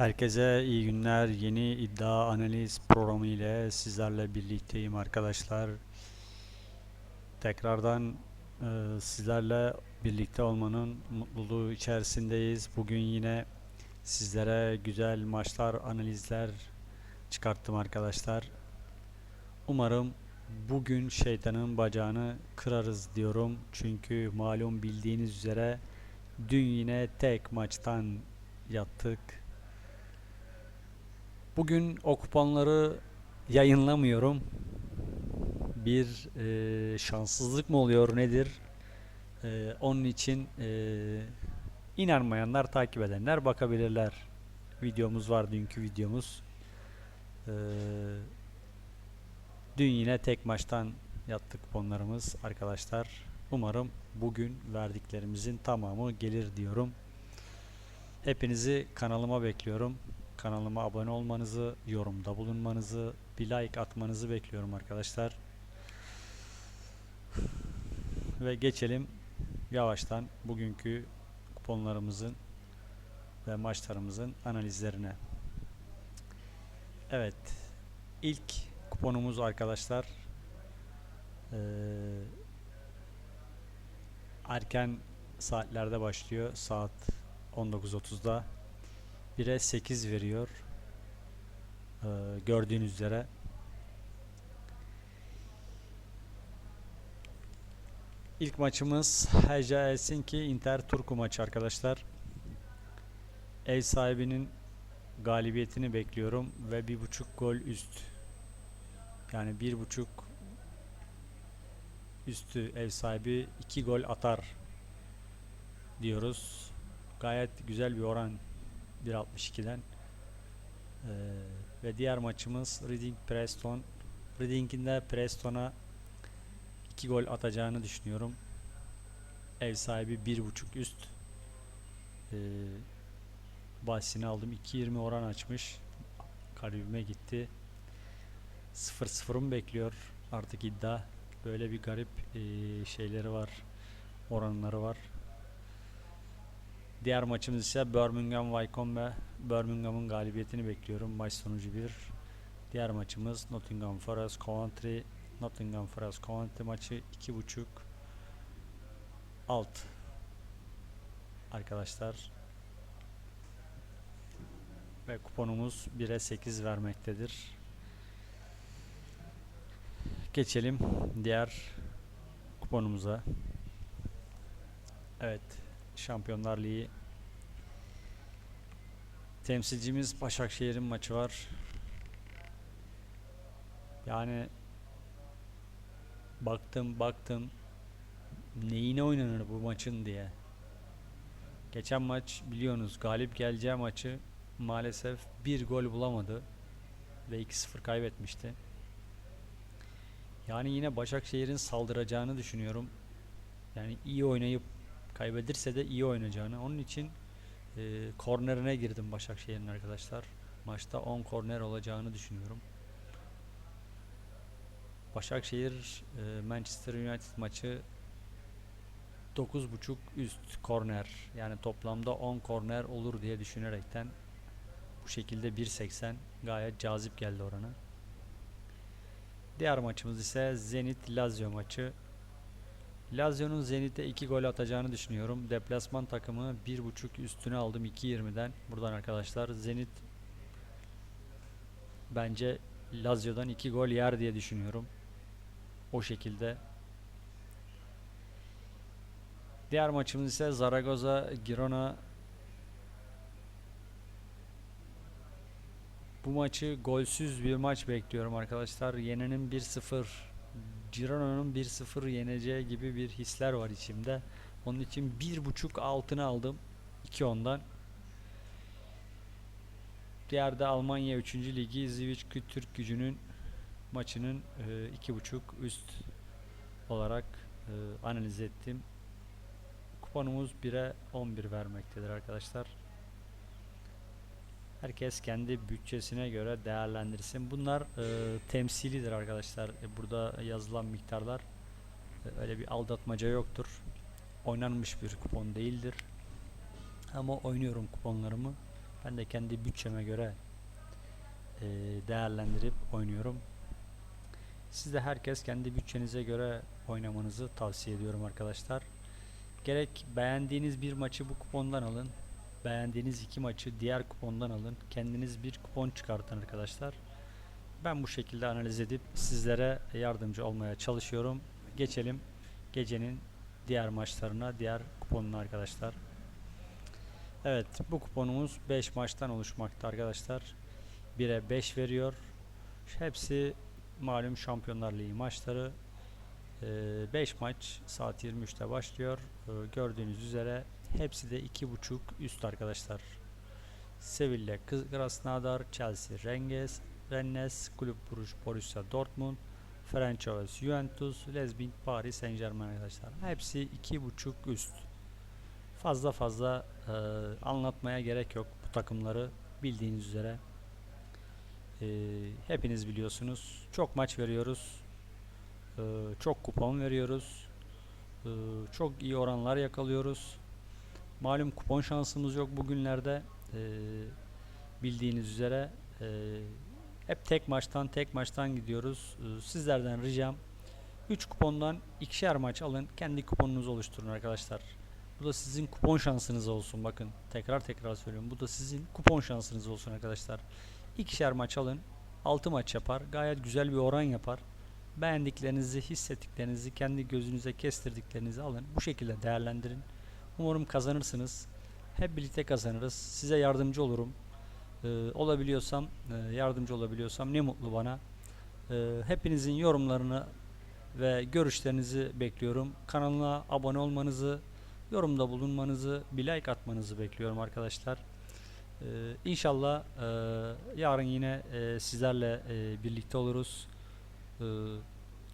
Herkese iyi günler. Yeni iddia analiz programı ile sizlerle birlikteyim arkadaşlar. Tekrardan e, sizlerle birlikte olmanın mutluluğu içerisindeyiz. Bugün yine sizlere güzel maçlar, analizler çıkarttım arkadaşlar. Umarım bugün şeytanın bacağını kırarız diyorum. Çünkü malum bildiğiniz üzere dün yine tek maçtan yattık. Bugün o kuponları yayınlamıyorum. Bir e, şanssızlık mı oluyor nedir? E, onun için e, inanmayanlar takip edenler bakabilirler. Videomuz var dünkü videomuz. E, dün yine tek maçtan yattık kuponlarımız arkadaşlar. Umarım bugün verdiklerimizin tamamı gelir diyorum. Hepinizi kanalıma bekliyorum. Kanalıma abone olmanızı, yorumda bulunmanızı, bir like atmanızı bekliyorum arkadaşlar. Ve geçelim yavaştan bugünkü kuponlarımızın ve maçlarımızın analizlerine. Evet, ilk kuponumuz arkadaşlar eee, erken saatlerde başlıyor. Saat 19.30'da 1'e 8 veriyor. Ee, gördüğünüz üzere. İlk maçımız Heja Helsinki Inter Turku maçı arkadaşlar. Ev sahibinin galibiyetini bekliyorum ve bir buçuk gol üst. Yani bir buçuk üstü ev sahibi iki gol atar diyoruz. Gayet güzel bir oran 1.62'den. Ee, ve diğer maçımız Reading Preston. Reading'in de Preston'a 2 gol atacağını düşünüyorum. Ev sahibi 1.5 üst. Ee, bahsini aldım. 2.20 oran açmış. Garibime gitti. 0-0'ım bekliyor artık iddia. Böyle bir garip ee, şeyleri var. Oranları var. Diğer maçımız ise Birmingham Wycombe. Birmingham'ın galibiyetini bekliyorum. Maç sonucu 1. Diğer maçımız Nottingham Forest Coventry. Nottingham Forest Coventry maçı 2.5 alt. Arkadaşlar ve kuponumuz 1'e 8 vermektedir. Geçelim diğer kuponumuza. Evet, Şampiyonlar Ligi temsilcimiz Başakşehir'in maçı var. Yani baktım baktım neyine oynanır bu maçın diye. Geçen maç biliyorsunuz galip geleceği maçı maalesef bir gol bulamadı ve 2-0 kaybetmişti. Yani yine Başakşehir'in saldıracağını düşünüyorum. Yani iyi oynayıp Kaybedirse de iyi oynayacağını. Onun için e, kornerine girdim Başakşehir'in arkadaşlar. Maçta 10 korner olacağını düşünüyorum. Başakşehir e, Manchester United maçı 9.5 üst korner. Yani toplamda 10 korner olur diye düşünerekten bu şekilde 1.80 gayet cazip geldi oranı. Diğer maçımız ise Zenit Lazio maçı. Lazio'nun Zenit'e 2 gol atacağını düşünüyorum. Deplasman takımı 1.5 üstüne aldım 2.20'den. Buradan arkadaşlar Zenit bence Lazio'dan 2 gol yer diye düşünüyorum. O şekilde. Diğer maçımız ise Zaragoza Girona Bu maçı golsüz bir maç bekliyorum arkadaşlar. Yenenin 1-0 Girona'nın 1-0 yeneceği gibi bir hisler var içimde. Onun için 1.5 altını aldım. 2 ondan. Diğer Almanya 3. Ligi Zivich Türk gücünün maçının e, 2.5 üst olarak e, analiz ettim. Kuponumuz 1'e 11 vermektedir arkadaşlar. Herkes kendi bütçesine göre değerlendirsin. Bunlar e, temsilidir arkadaşlar. E, burada yazılan miktarlar e, öyle bir aldatmaca yoktur. Oynanmış bir kupon değildir. Ama oynuyorum kuponlarımı. Ben de kendi bütçeme göre e, değerlendirip oynuyorum. Siz de herkes kendi bütçenize göre oynamanızı tavsiye ediyorum arkadaşlar. Gerek beğendiğiniz bir maçı bu kupondan alın. Beğendiğiniz iki maçı diğer kupondan alın. Kendiniz bir kupon çıkartın arkadaşlar. Ben bu şekilde analiz edip sizlere yardımcı olmaya çalışıyorum. Geçelim gecenin diğer maçlarına, diğer kuponuna arkadaşlar. Evet, bu kuponumuz 5 maçtan oluşmakta arkadaşlar. 1'e 5 veriyor. Hepsi malum Şampiyonlar Ligi maçları. 5 maç saat 23'te başlıyor. Ee, Gördüğünüz üzere hepsi de 2.5 üst arkadaşlar. Sevilla, Krasnodar, Chelsea, Renges, Rennes, Kulüp Bruges, Borussia Dortmund, Ferencvaros, Juventus, Lesbing, Paris Saint-Germain arkadaşlar. Hepsi 2.5 üst. Fazla fazla e, anlatmaya gerek yok bu takımları bildiğiniz üzere. E, hepiniz biliyorsunuz. Çok maç veriyoruz. E, çok kupon veriyoruz. E, çok iyi oranlar yakalıyoruz. Malum kupon şansımız yok bugünlerde. E, bildiğiniz üzere e, hep tek maçtan tek maçtan gidiyoruz. E, sizlerden ricam 3 kupondan ikişer maç alın. Kendi kuponunuzu oluşturun arkadaşlar. Bu da sizin kupon şansınız olsun. Bakın tekrar tekrar söylüyorum. Bu da sizin kupon şansınız olsun arkadaşlar. İkişer maç alın. 6 maç yapar. Gayet güzel bir oran yapar. Beğendiklerinizi, hissettiklerinizi, kendi gözünüze kestirdiklerinizi alın. Bu şekilde değerlendirin. Umarım kazanırsınız. Hep birlikte kazanırız. Size yardımcı olurum. Ee, olabiliyorsam, e, yardımcı olabiliyorsam ne mutlu bana. Ee, hepinizin yorumlarını ve görüşlerinizi bekliyorum. Kanalına abone olmanızı, yorumda bulunmanızı, bir like atmanızı bekliyorum arkadaşlar. Ee, inşallah e, yarın yine e, sizlerle e, birlikte oluruz. Ee,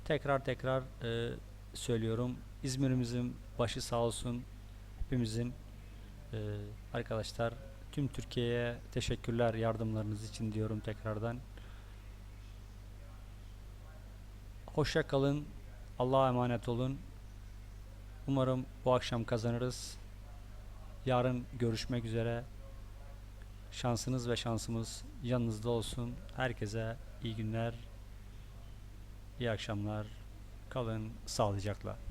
tekrar tekrar e, söylüyorum. İzmir'imizin başı sağ olsun. Hepimizin e, arkadaşlar tüm Türkiye'ye teşekkürler yardımlarınız için diyorum tekrardan. Hoşça kalın. Allah'a emanet olun. Umarım bu akşam kazanırız. Yarın görüşmek üzere. Şansınız ve şansımız yanınızda olsun. Herkese iyi günler. İyi akşamlar. Kalın sağlıcakla.